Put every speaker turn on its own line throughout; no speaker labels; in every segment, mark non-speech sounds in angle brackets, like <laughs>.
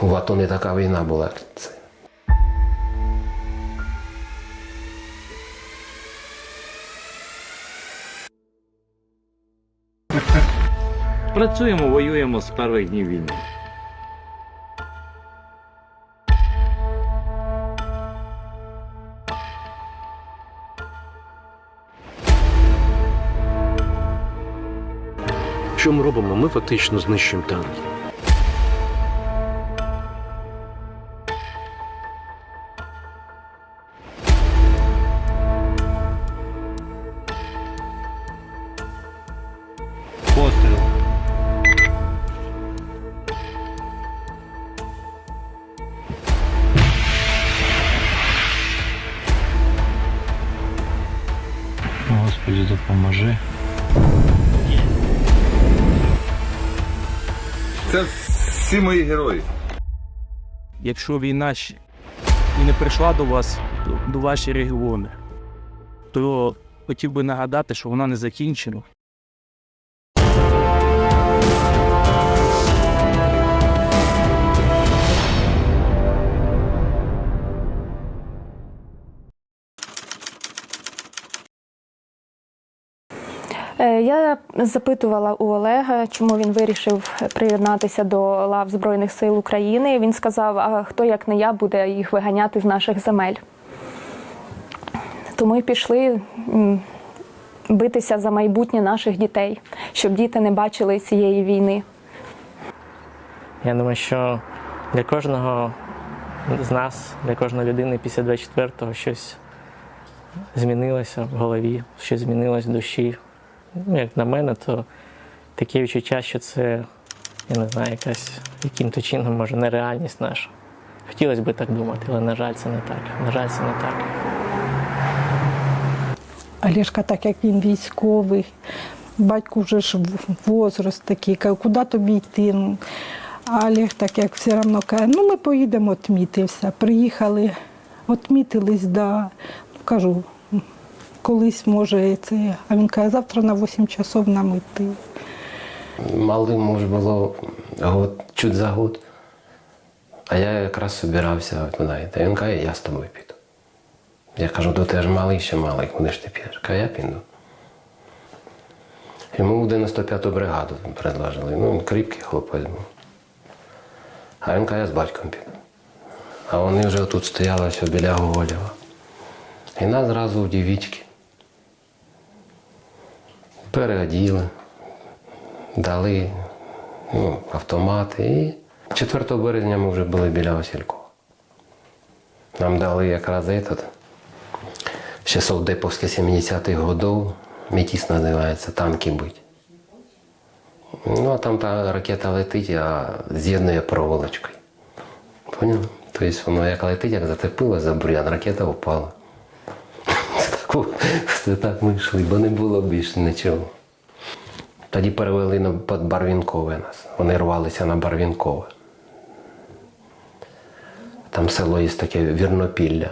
в АТО не така війна була.
Працюємо, воюємо з перших днів війни.
Що ми робимо? Ми фактично знищуємо танки.
Постріл. Господи, допоможи.
Це всі мої герої.
якщо війна ще і не прийшла до вас, до, до ваші регіони, то хотів би нагадати, що вона не закінчена.
Я запитувала у Олега, чому він вирішив приєднатися до лав Збройних сил України. Він сказав: а хто як не я буде їх виганяти з наших земель. То ми пішли битися за майбутнє наших дітей, щоб діти не бачили цієї війни.
Я думаю, що для кожного з нас, для кожної людини після 24-го щось змінилося в голові, щось змінилось в душі. Ну, як на мене, то таке відчуття, що це, я не знаю, якась яким-то чином, може, нереальність наша. Хотілося б так думати, але, на жаль, це не так. На жаль, це не так.
Олешка, так як він військовий, батько вже ж возраст такий, каже, куди тобі йти? Ну, А Олег так як все одно каже, ну ми поїдемо отмітився. Приїхали, отмітились, да. Кажу, колись може це. А він каже, завтра на 8 часов нам йти.
Малим вже було год, чуть за год. А я якраз збирався туди. Та він каже, я з тобою піду. Я кажу, то ти ж малий ще малий, куди ж ти підеш? Каже, я піду. Йому в 95-ту бригаду предложили. Ну, він кріпкий хлопець був. А він каже, я з батьком піду. А вони вже тут стояли все біля Гоголєва. І нас зразу в дівічки. Переоділи дали ну, автомати. І 4 березня ми вже були біля Василькова. Нам дали якраз этот, ще совдеповське 70-х годов, метіс називається, танки бить. Ну, а там та ракета летить, а з'єднує проволочкою. Поняв? Тобто воно як летить, як зацепило за бур'ян, ракета впала. Це так, так ми йшли, бо не було більше нічого. Тоді перевели на Барвінкове нас. Вони рвалися на Барвінкове. Там село є таке Вірнопілля.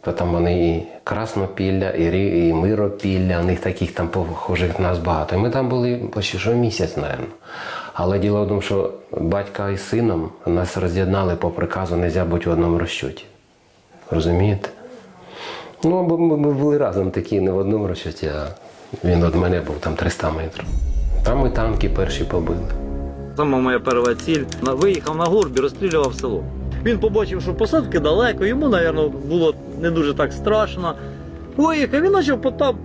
То там вони і Краснопілля, і, і Миропілля, у них таких там похожих нас багато. І ми там були почти що місяць, мабуть. Але діло в тому, що батька і сином нас роз'єднали по приказу, не можна бути в одному розчоті. Розумієте? Ну, бо ми, ми були разом такі, не в одному розчоті, а він від мене був там 300 метрів. Там ми танки перші побили.
Сама моя перша ціль. Виїхав на горбі, розстрілював село. Він побачив, що посадки далеко, йому, мабуть, було не дуже так страшно. Виїхав, він почав по, там,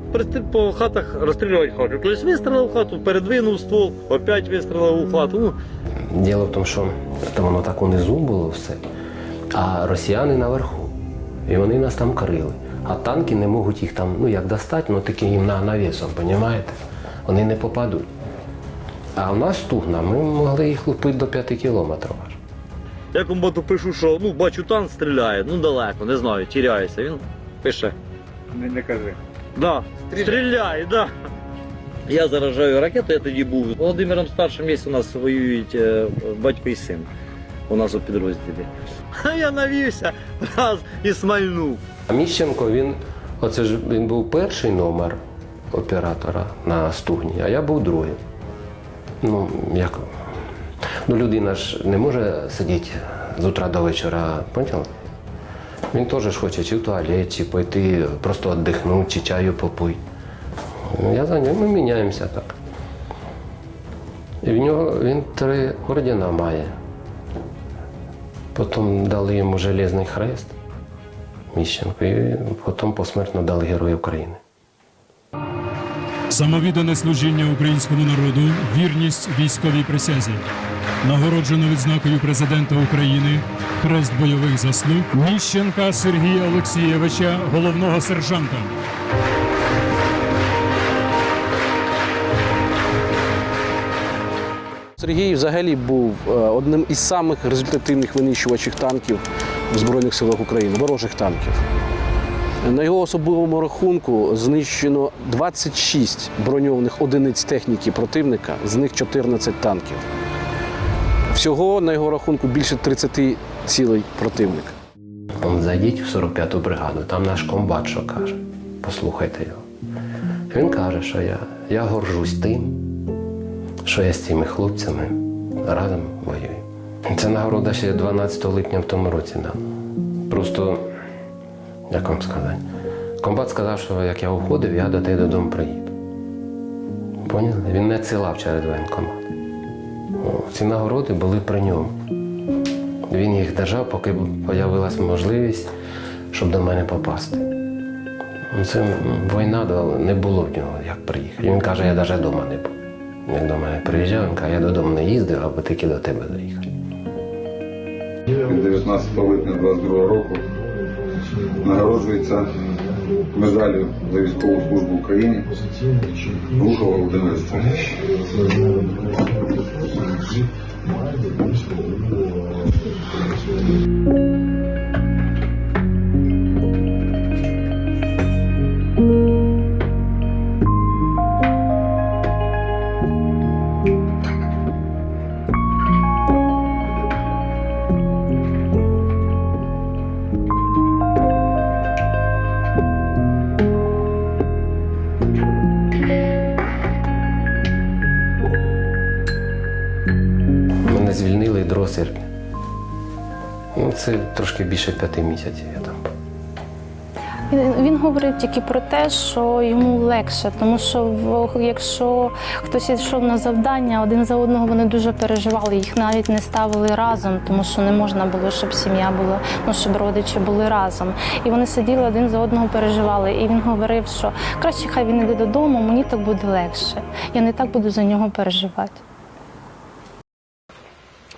по хатах розстрілювати хату. Тобто вистрілив хату, передвинув ствол, опять вистрілив у хату. Ну,
Діло в тому, що там воно так унизу було все, а росіяни наверху. І вони нас там крили. А танки не можуть їх там, ну як достати, ну таким їм на- навісом, розумієте? Вони не попадуть. А в нас стугна, ми могли їх лупити до 5 кілометрів.
Я комбату пишу, що ну, бачу, танк стріляє, ну далеко, не знаю, тіряється. Він пише.
Не, не кажи.
Да, стріляє, да. Я заражаю ракету, я тоді був. Володимиром старшим є у нас воюють е, батько і син. У нас у підрозділі. <laughs> А я навівся раз і смальнув.
А Міщенко, він, оце ж він був перший номер оператора на стугні, а я був другий. Ну, як Ну, людина ж не може сидіти з утра до вечора, поняв? Він теж хоче чи в туалет, чи пойти, просто віддихнути, чи чаю попити. Ну, Я за ним, ми міняємося так. І в нього він три ордена має. Потім дали йому Железний хрест Міщенко, і потім посмертно дали Герой України.
Самовіддане служіння українському народу, вірність військовій присязі. Нагороджено відзнакою президента України, хрест бойових заслуг Міщенка Сергія Олексійовича, головного сержанта.
Сергій взагалі був е, одним із самих результативних винищувачів танків в Збройних силах України, ворожих танків. На його особливому рахунку знищено 26 броньованих одиниць техніки противника, з них 14 танків. Всього на його рахунку більше 30 цілей противника.
Он зайдіть в 45-ту бригаду, там наш комбат що каже. Послухайте його. Він каже, що я, я горжусь тим, що я з цими хлопцями разом воюю. Це нагорода ще 12 липня в тому році дана. Просто, як вам сказати, комбат сказав, що як я уходив, я до тебе додому приїду. Поняли? Він не цілав через воєнкомат. Ці нагороди були при ньому. Він їх держав, поки з'явилася можливість, щоб до мене попасти. Ну, Це війна не було в нього, як приїхати. Він каже, я навіть вдома не був. Як до мене приїжджав, він каже, я додому не їздив, аби тільки до тебе доїхати.
19 липня 22 року нагороджується медаллю за військову службу України Глухова Володимир Thank
Мене серпня. Ну, це трошки більше п'яти місяців я там.
Він, говорив тільки про те, що йому легше, тому що якщо хтось йшов на завдання, один за одного вони дуже переживали, їх навіть не ставили разом, тому що не можна було, щоб сім'я була, ну щоб родичі були разом. І вони сиділи один за одного переживали. І він говорив, що краще хай він іде додому, мені так буде легше. Я не так буду за нього переживати.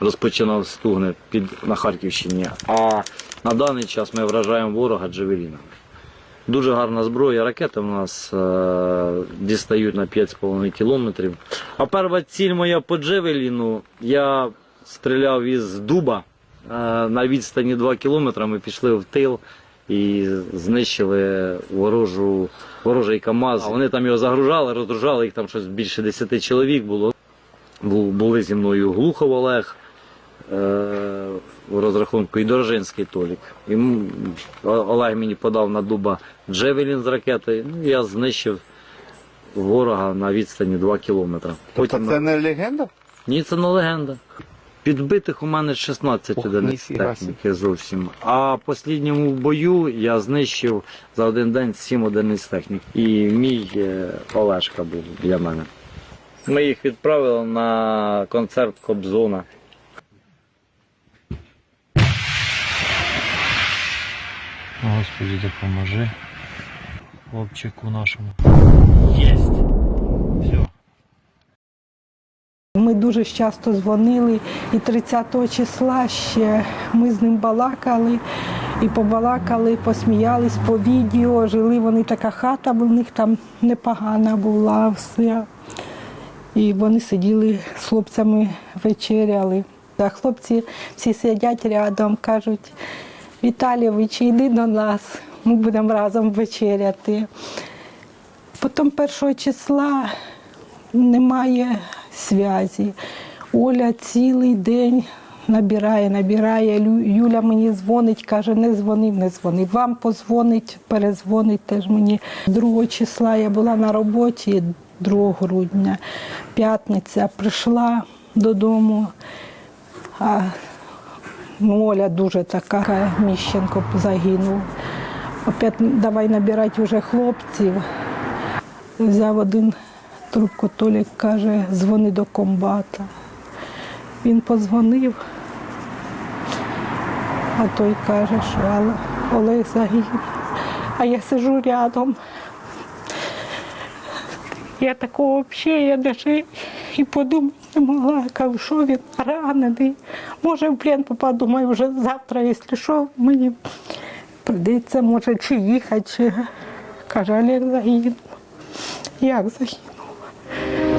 Розпочинав стугни під, на Харківщині. А на даний час ми вражаємо ворога джевелінами. Дуже гарна зброя, ракети в нас е, дістають на 5,5 кілометрів. А перша ціль моя по джевеліну, я стріляв із дуба е, на відстані 2 кілометри. Ми пішли в тил і знищили ворожу, ворожий КАМАЗ. Вони там його загружали, розгружали, їх там щось більше 10 чоловік було. Були зі мною Глухов Олег, у розрахунку і Дорожинський Толік. О- Олег мені подав на дуба Джевелін з ракети. Ну, я знищив ворога на відстані 2 кілометри. Потім...
Тобто не легенда?
Ні, це не легенда. Підбитих у мене 16
Ох,
одиниць техніки зовсім. А в останньому бою я знищив за один день 7 одиниць техніки. І мій е, Олешка був для мене. Ми їх відправили на концерт Кобзона.
Господи, допоможи хлопчику нашому.
Ми дуже часто дзвонили, і 30 числа ще ми з ним балакали, і побалакали, посміялись по відео. Жили вони така хата, в них там непогана була, все. І вони сиділи з хлопцями, вечеряли. А хлопці всі сидять рядом, кажуть, Віталійович, йди до нас, ми будемо разом вечеряти. Потім першого числа немає зв'язі. Оля цілий день набирає, набирає. Юля мені дзвонить, каже, не дзвонив, не дзвонив. Вам позвонить, перезвонить теж мені. 2 числа я була на роботі, 2 грудня, п'ятниця, прийшла, додому. А ну, Оля дуже така, Міщенко загинув. Опять давай набирати вже хлопців. Взяв один трубку, Толік каже, дзвони до комбата. Він подзвонив, а той каже, що «Але Олег загинув. А я сижу рядом. Я такого взагалі я навіть і подумати не могла. Кажу, що він ранений. Може, в плен попаду, думаю, вже завтра, якщо що, мені прийдеться, може, чи їхати, чи каже, Олег загинув. Як загинув?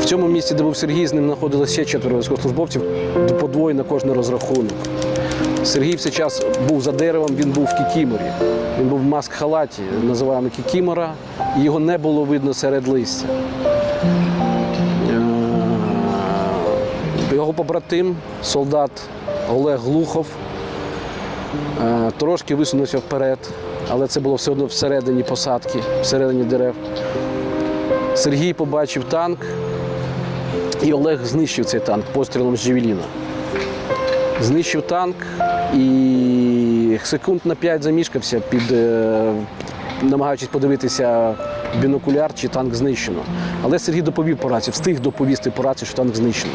В цьому місці, де був Сергій, з ним знаходилося ще четверо військовослужбовців, по на кожний розрахунок. Сергій все час був за деревом, він був в кікіморі. Він був в маск-халаті, називаємо кікімора, і його не було видно серед листя. Е, Його побратим, солдат Олег Глухов, е, трошки висунувся вперед, але це було все одно всередині посадки, всередині дерев. Сергій побачив танк, і Олег знищив цей танк пострілом з Джевеліна. Знищив танк і секунд на п'ять замішкався, під, е, намагаючись подивитися бінокуляр, чи танк знищено. Але Сергій доповів по рації, встиг доповісти по рації, що танк знищено.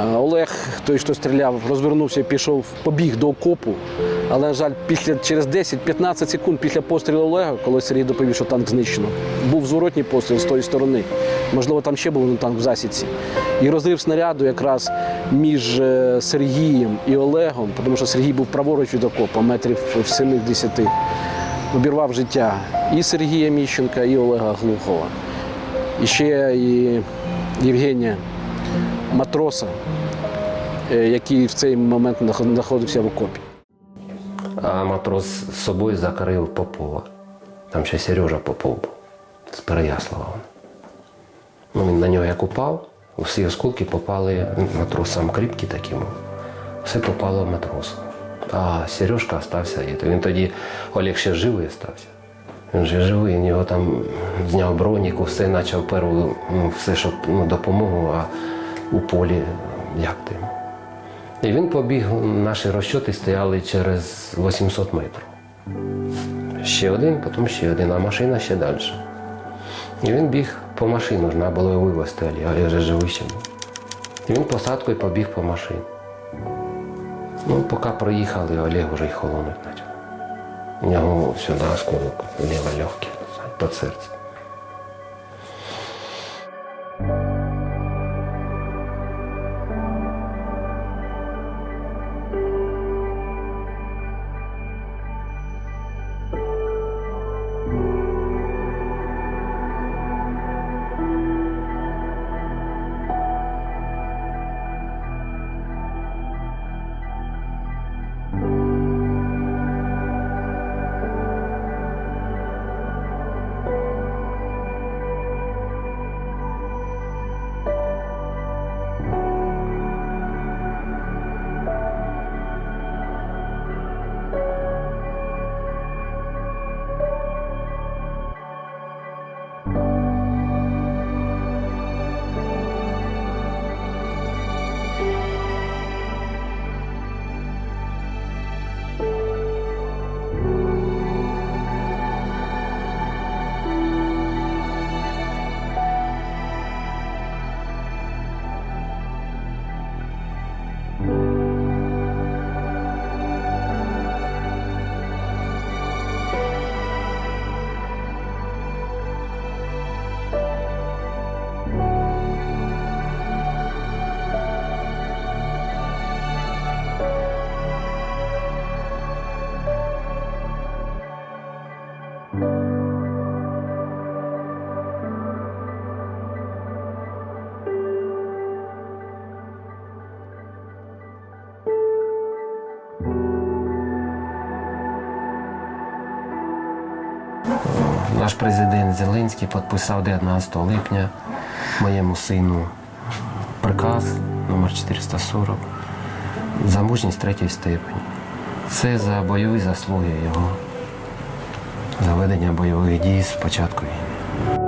Е, Олег, той, хто стріляв, розвернувся пішов, побіг до окопу. Але, на жаль, після, через 10-15 секунд після пострілу Олега, коли Сергій доповів, що танк знищено, був зворотній постріл з тої сторони. Можливо, там ще був танк в засідці. І розрив снаряду якраз між е, Сергієм і Олегом, тому що Сергій був праворуч від окопа, метрів в 7-10, обірвав життя і Сергія Міщенка, і Олега Глухова. І ще і Євгенія матроса, який в цей момент знаходився в окопі.
А матрос з собою закрив Попова. Там ще Сережа Попов був з Переяслава. Ну, він на нього як упав, всі осколки попали матросам кріпкі такі. Все попало в матросу. А Сережка остався. Він тоді Олег ще живий остався. Він же живий, він його там зняв броніку, все почав перву, ну, все, щоб ну, допомогу, а у полі як ти. І він побіг, наші розчоти стояли через 800 метрів. Ще один, потім ще один, а машина ще далі. І він біг по машину, треба було вивезти, а я вже живий ще був. І він посадкою побіг по машині. Ну, поки проїхали, Олег вже й холонуть почав. У нього сюди осколок, ліве легке, під серце. Наш президент Зеленський підписав 19 липня моєму сину приказ номер 440 за мужність третьої степені. Це за бойові заслуги його, за ведення бойових дій з початку війни.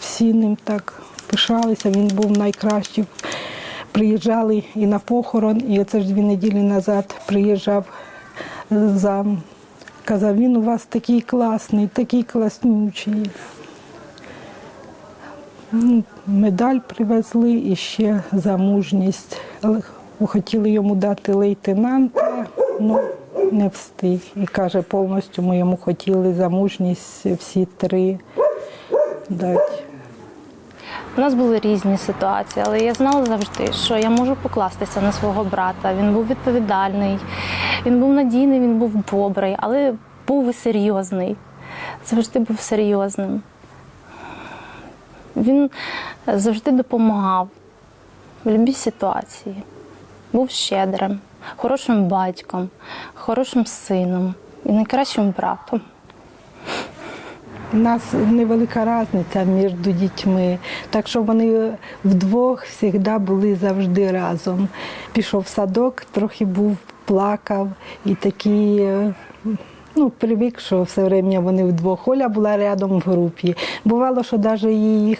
Всі ним так пишалися. Він був найкращий. Приїжджали і на похорон, і оце ж дві неділі назад приїжджав зам. Казав, він у вас такий класний, такий класнючий. Ну, Медаль привезли і ще за мужність. Хотіли йому дати лейтенанта, ну не встиг. І каже, повністю ми йому хотіли за мужність всі три дати.
У нас були різні ситуації, але я знала завжди, що я можу покластися на свого брата. Він був відповідальний, він був надійний, він був добрий, але був і серйозний. Завжди був серйозним. Він завжди допомагав в будь-якій ситуації. Був щедрим, хорошим батьком, хорошим сином і найкращим братом.
У нас невелика різниця між дітьми, так що вони вдвох завжди були завжди разом. Пішов в садок, трохи був, плакав і такий. е, Ну, привик, що все время вони вдвох. Оля була рядом в групі. Бувало, що навіть їх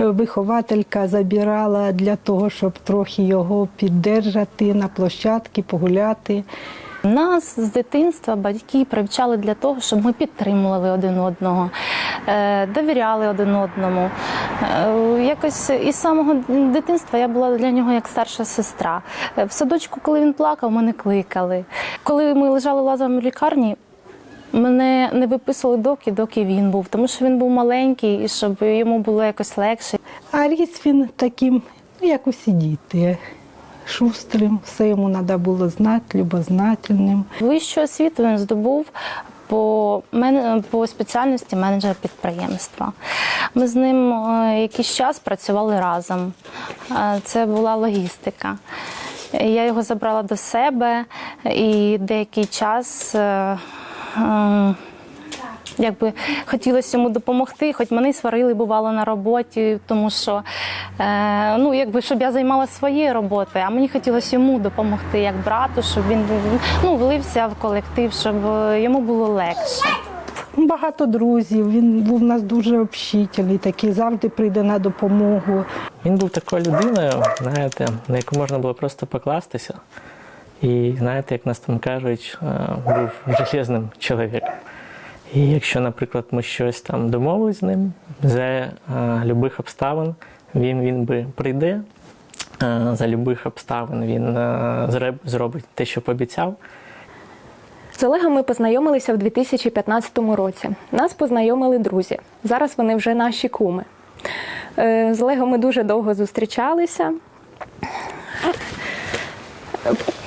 е, вихователька забирала для того, щоб трохи його піддержати на площадці, погуляти.
Нас з дитинства батьки привчали для того, щоб ми підтримували один одного, е, довіряли один одному. Е, Якось із самого дитинства я була для нього як старша сестра. Е, В садочку, коли він плакав, мене кликали. Коли ми лежали лазом в лікарні. Мене не виписували доки, доки він був, тому що він був маленький і щоб йому було якось легше.
А ріс він таким, як усі діти, шустрим, все йому треба було знати, любознательним.
Вищу освіту він здобув по, по спеціальності менеджер підприємства. Ми з ним е, якийсь час працювали разом. Е, Це була логістика. Я його забрала до себе і деякий час. Якби хотілося йому допомогти, хоч мене й сварили, бувало на роботі, тому що е, ну, якби, щоб я займалася своєю роботою, а мені хотілося йому допомогти як брату, щоб він ну, влився в колектив, щоб е, йому було легше.
Багато друзів, він був у нас дуже общительний, такий завжди прийде на допомогу.
Він був такою людиною, знаєте, на яку можна було просто покластися. І знаєте, як нас там кажуть, е, був железним чоловіком. І якщо, наприклад, ми щось там домовились з ним, за е, любих обставин він, він би прийде, е, за любих обставин він е, зробить те, що пообіцяв.
З Олегом ми познайомилися в 2015 році. Нас познайомили друзі. Зараз вони вже наші куми. З Олегом ми дуже довго зустрічалися.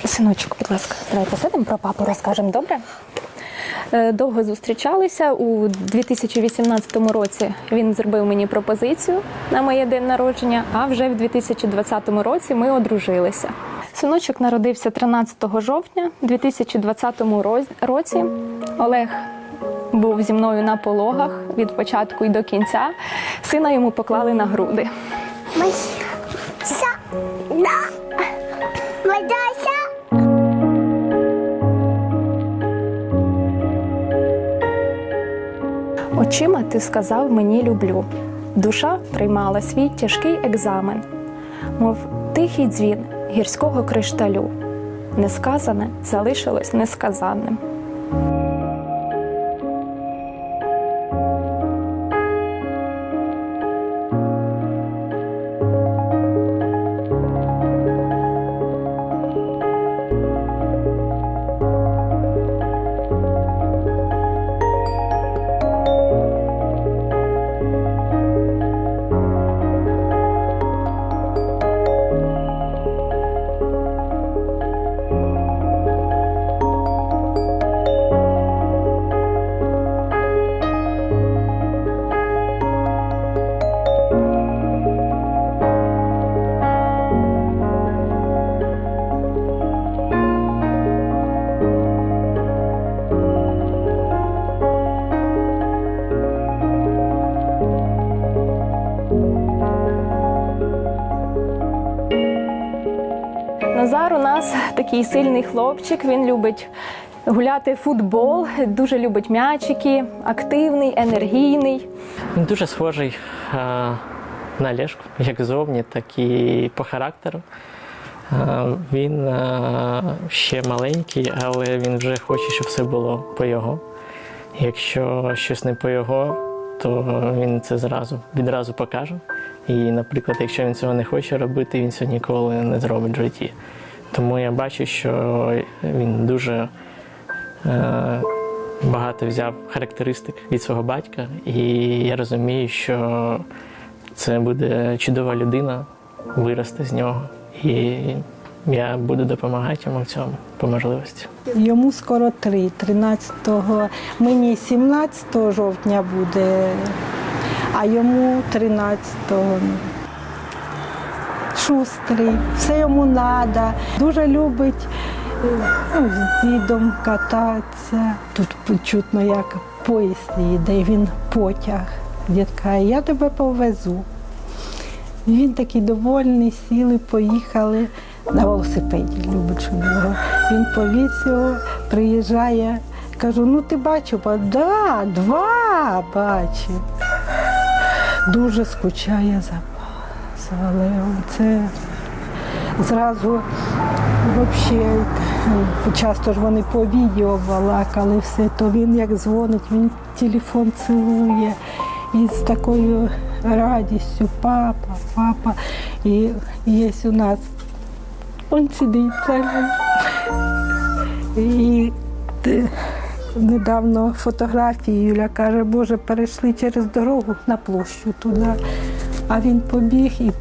Синочок, будь ласка, давай посидимо про папу, розкажемо, добре? Е, Довго зустрічалися. У 2018 році він зробив мені пропозицію на моє день народження, а вже в 2020 році ми одружилися. Синочок народився 13 жовтня 2020 році. Олег був зі мною на пологах від початку і до кінця. Сина йому поклали на груди. Очима ти сказав мені люблю. Душа приймала свій тяжкий екзамен, мов тихий дзвін гірського кришталю. Несказане залишилось несказанним. Назар у нас такий сильний хлопчик. Він любить гуляти футбол, дуже любить м'ячики, активний, енергійний.
Він дуже схожий е, на Лешку, як зовні, так і по характеру. Е, Він е, ще маленький, але він вже хоче, щоб все було по його. Якщо щось не по його, то він це зразу відразу покаже. І, наприклад, якщо він цього не хоче робити, він цього ніколи не зробить в житті. Тому я бачу, що він дуже е, багато взяв характеристик від свого батька, і я розумію, що це буде чудова людина, виросте з нього. І я буду допомагати йому в цьому по можливості.
Йому скоро три, 13-го, мені 17 жовтня буде, а йому 13-го. Шустрий, все йому треба. Дуже любить е, ну, з дідом кататися. Тут чутно, як поїзд їде, він потяг. Дід каже, я тебе повезу. Він такий довольний, сіли, поїхали на велосипеді, любить щоб його. Він його, приїжджає. Кажу, ну ти бачив? Да, два бачив. Дуже скучає за, за Це зразу взагалі, часто ж вони по відео балакали все, то він як дзвонить, він телефон цілує. І з такою радістю, папа, папа. І є у нас, він сидить. І те, недавно фотографії Юля каже, Боже, перейшли через дорогу на площу туди. А він побіг і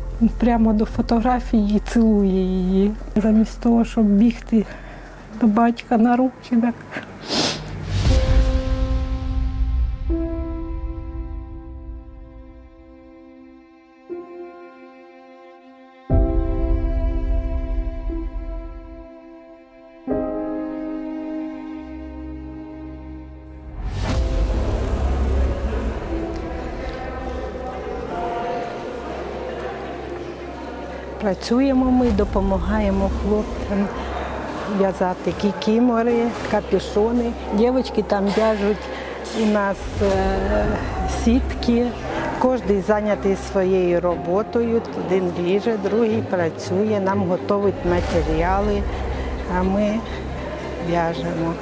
прямо до фотографії цілує її. Замість того, щоб бігти до батька на руки. Так. Працюємо ми, допомагаємо хлопцям в'язати кікімори, капюшони. Дівчатки там в'яжуть у нас е, сітки. Кожен зайнятий своєю роботою. Один ріже, другий працює, нам готують матеріали, а ми в'яжемо.